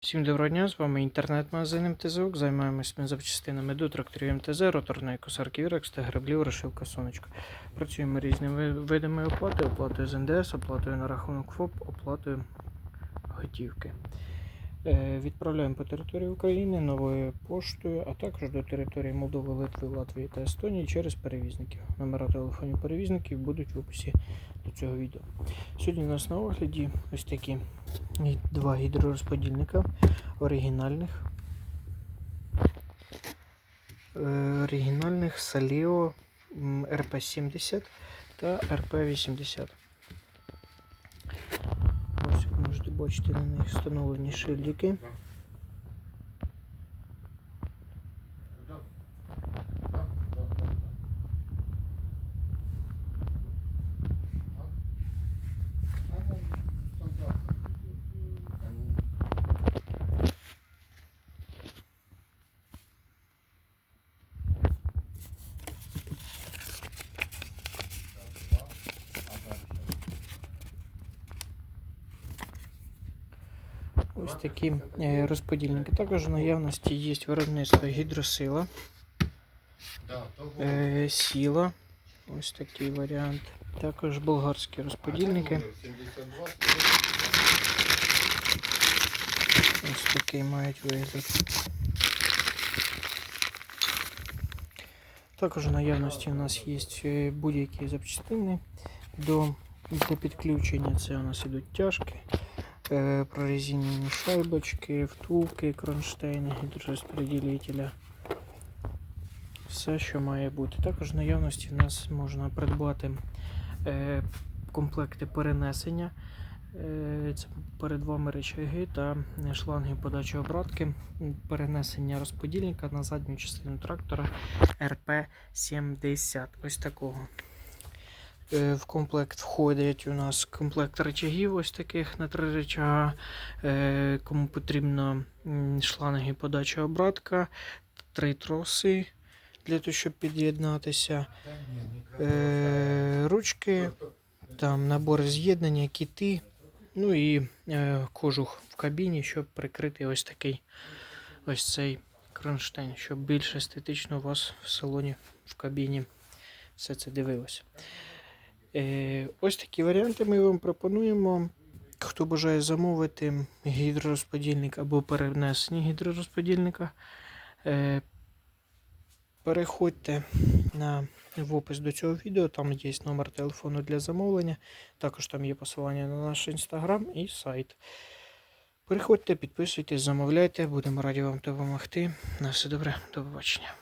Всім доброго дня, з вами інтернет-магазин МТЗУК. Займаємось ми запчастинами до тракторів МТЗ, роторної косарки Вірекс та граблів розшивка Сонечка. Працюємо різними видами оплати, оплатою з НДС, оплатою на рахунок ФОП, оплатою готівки. Е, Відправляємо по території України новою поштою, а також до території Молдови, Литви, Латвії та Естонії через перевізників. Номера телефонів перевізників будуть в описі до цього відео. Сьогодні у нас на огляді ось такі два гідророзподільника оригінальних. Е, Оригінальних Saleo м, RP70 та RP80. Ось як на них встановлені шильдики. Ось такі е, розподільники. Також в наявності є виробництво гідросила, е, сіла. Ось такий варіант. Також болгарські розподільники. Ось такий мають вигляд. Також в наявності у нас є е, будь-які запчастини до, для підключення. Це у нас ідуть тяжки, е, прорезинені шайбочки, втулки, кронштейни, гідророзподілителя. Все, що має бути. Також в наявності у нас можна придбати е, комплекти перенесення. Е, Це перед вами речаги та шланги подачі обратки, перенесення розподільника на задню частину трактора РП-70. Ось такого. Е, В комплект входять у нас комплект речагів, ось таких на три речага. Е, Кому потрібно шланги подачі обратка, три троси для того, щоб під'єднатися. Е, Ручки, там набор з'єднання, кіти, ну і кожух в кабіні, щоб прикрити ось такий ось цей кронштейн, щоб більш естетично у вас в салоні в кабіні все це дивилося. Е, ось такі варіанти ми вам пропонуємо. Хто бажає замовити гідророзподільник або перенесення гідророзподільника, е, переходьте на в опис до цього відео, там є номер телефону для замовлення. Також там є посилання на наш інстаграм і сайт. Переходьте, підписуйтесь, замовляйте, будемо раді вам допомогти. На все добре, до побачення.